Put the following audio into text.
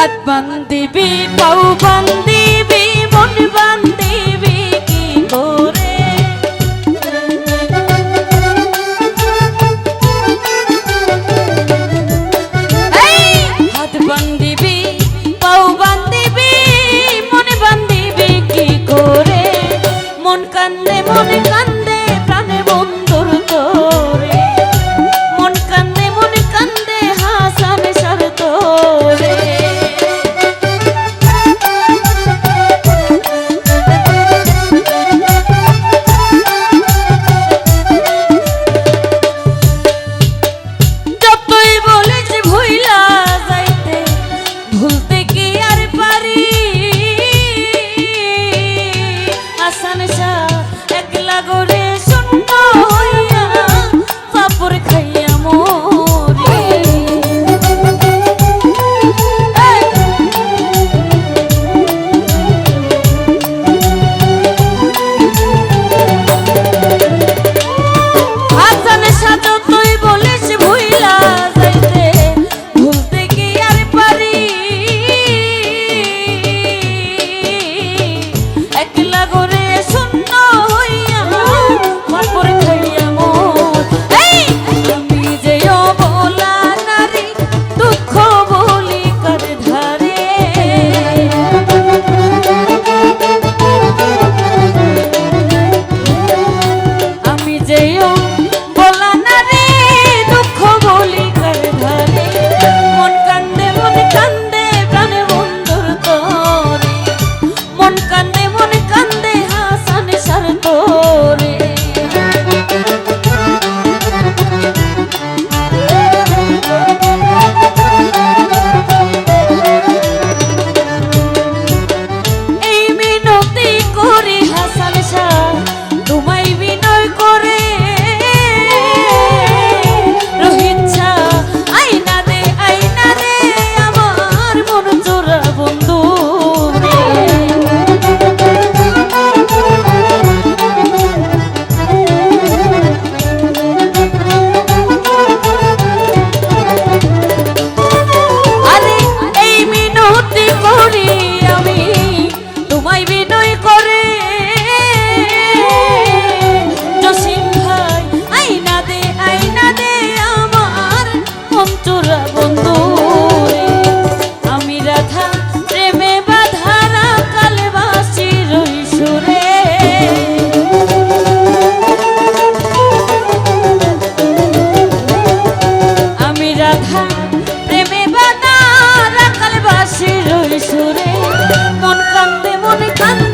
হাত বান্দিবি পাও বান্দিবি হাসান শাহ একলা গোরে প্রেমে বানা রাখাল বাসি রই সুরে। মন কান্দে মন কান্দে